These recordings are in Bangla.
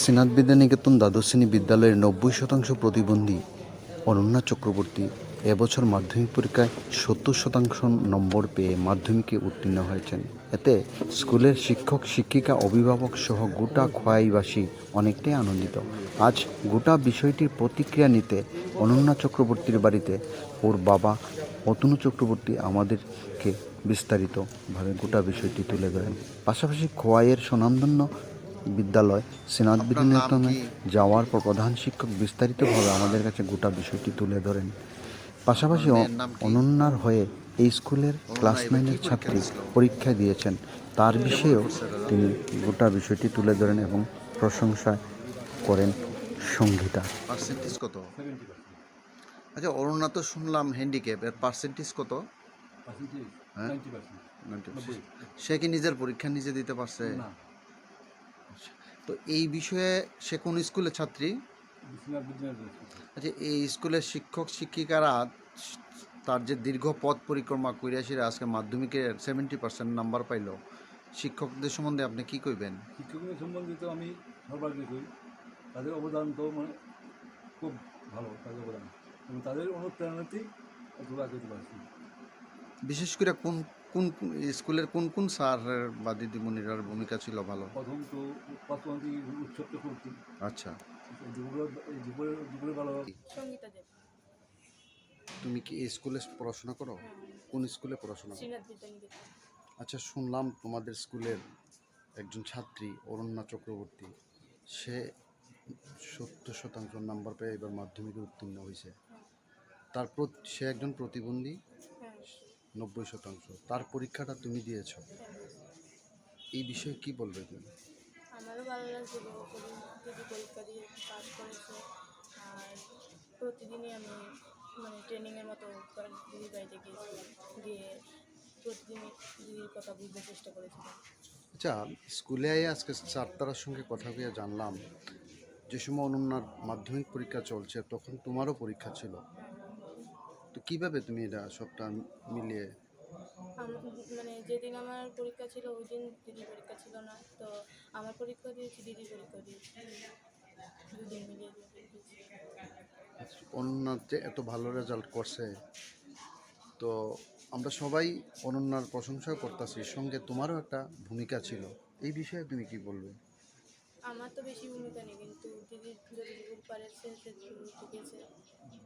শ্রীনাথ বিদ্যানিকেতন দ্বাদশ শ্রেণি বিদ্যালয়ের নব্বই শতাংশ প্রতিবন্ধী অনন্যা চক্রবর্তী এবছর মাধ্যমিক পরীক্ষায় সত্তর শতাংশ নম্বর পেয়ে মাধ্যমিকে উত্তীর্ণ হয়েছেন। এতে স্কুলের শিক্ষক, শিক্ষিকা, অভিভাবক সহ গোটা খোয়াইবাসী অনেকটাই আনন্দিত। আজ গোটা বিষয়টির প্রতিক্রিয়া নিতে অনন্যা চক্রবর্তীর বাড়িতে ওর বাবা অতনু চক্রবর্তী আমাদেরকে বিস্তারিতভাবে গোটা বিষয়টি তুলে ধরেন। পাশাপাশি খোয়াইয়ের স্বনামধন্য বিদ্যালয় বিদ্যানিকেতনে যাওয়ার পর প্রধান শিক্ষক বিস্তারিতভাবে আমাদের কাছে গোটা বিষয়টি তুলে ধরেন। পাশাপাশি অনন্যার হয়ে এই স্কুলের ক্লাস নাইনের ছাত্রী পরীক্ষা দিয়েছেন। তার বিষয়েও তিনি গোটা বিষয়টি তুলে ধরেন এবং প্রশংসা করেন সঙ্গীতা। পার্সেন্টেজ কত? আচ্ছা অরুণা তো শুনলাম হ্যান্ডিক্যাপ এর পার্সেন্টেজ কত? হ্যাঁ? সে কি নিজের পরীক্ষা নিজে দিতে পারছে? তো এই বিষয়ে সে কোন স্কুলের ছাত্রী? আচ্ছা এই স্কুলের শিক্ষক শিক্ষিকারা তার যে দীর্ঘ পথ পরিক্রমা করে আসে আজকে মাধ্যমিকে সেভেন্টি পার্সেন্ট নাম্বার পাইল শিক্ষকদের সম্বন্ধে আপনি কি কইবেন? শিক্ষকদের সম্বন্ধিত আমি সর্বাগ্রে করি তাদের অবদান তো মানে খুব ভালো তাদের অবদান। এবং তাদের অনুপ্রেরণাতেই করতে পারছি বিশেষ করে কোন কোন কোন- স্কুলের কোন কোন স্যার বা দিদিমণিরার ভূমিকা ছিল ভালো? প্রথম তো উৎসবটা করছি। আচ্ছা। ভালো তুমি কি এই স্কুলে পড়াশোনা করো? কোন স্কুলে পড়াশোনা করো? আচ্ছা শুনলাম তোমাদের স্কুলের একজন ছাত্রী অরণ্যা চক্রবর্তী সে সত্তর শতাংশ নাম্বার পেয়ে এবার মাধ্যমিকে উত্তীর্ণ হয়েছে। তার সে একজন প্রতিবন্ধী? হ্যাঁ নব্বই শতাংশ। তার পরীক্ষাটা তুমি দিয়েছ। এই বিষয়ে কি বলবে তুমি? আমারও ভালো লাগছে দিদি পরীক্ষা দিয়ে পাস করেছে। আর প্রতিদিনই আমি মানে ট্রেনিংয়ের মতো দিদির বাড়িতে গিয়েছিলাম। গিয়ে প্রতিদিনই দিদির কথা বুঝতে চেষ্টা করেছিলাম। আচ্ছা স্কুলে আজকে চারতারার সঙ্গে কথা বলে জানলাম যে সময় অনন্যার মাধ্যমিক পরীক্ষা চলছে তখন তোমারও পরীক্ষা ছিল। তো কীভাবে তুমি এটা সবটা মিলিয়ে মানে যেদিন আমার পরীক্ষা ছিল ওই দিন দিদির পরীক্ষা ছিল না। তো আমার পরীক্ষা দিয়েছি দিদির পরীক্ষা দিয়েছি। দুদিন মিলিয়ে দিয়েছি। অনন্যার যে এত ভালো রেজাল্ট করছে তো আমরা সবাই অনন্যার প্রশংসা করতেছি সঙ্গে তোমারও একটা ভূমিকা ছিল। এই বিষয়ে তুমি কি বলবে? আমার তো বেশি ভূমিকা নেই কিন্তু দিদির যতটুকু পারেছে সে শিখেছে।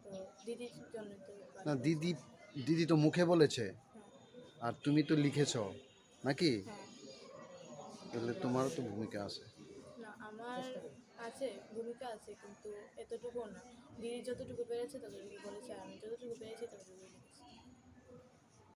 তো দিদির জন্য তো না দিদি দিদি তো মুখে বলেছে। আর তুমি তো লিখেছ নাকি? হ্যাঁ। তাহলে তোমারও তো ভূমিকা আছে। না আমার আছে ভূমিকা আছে কিন্তু এতটুকু না। দিদি যতটুকু পেরেছে ততটুকু বলেছে আমি যতটুকু পেরেছি ততটুকু লিখেছি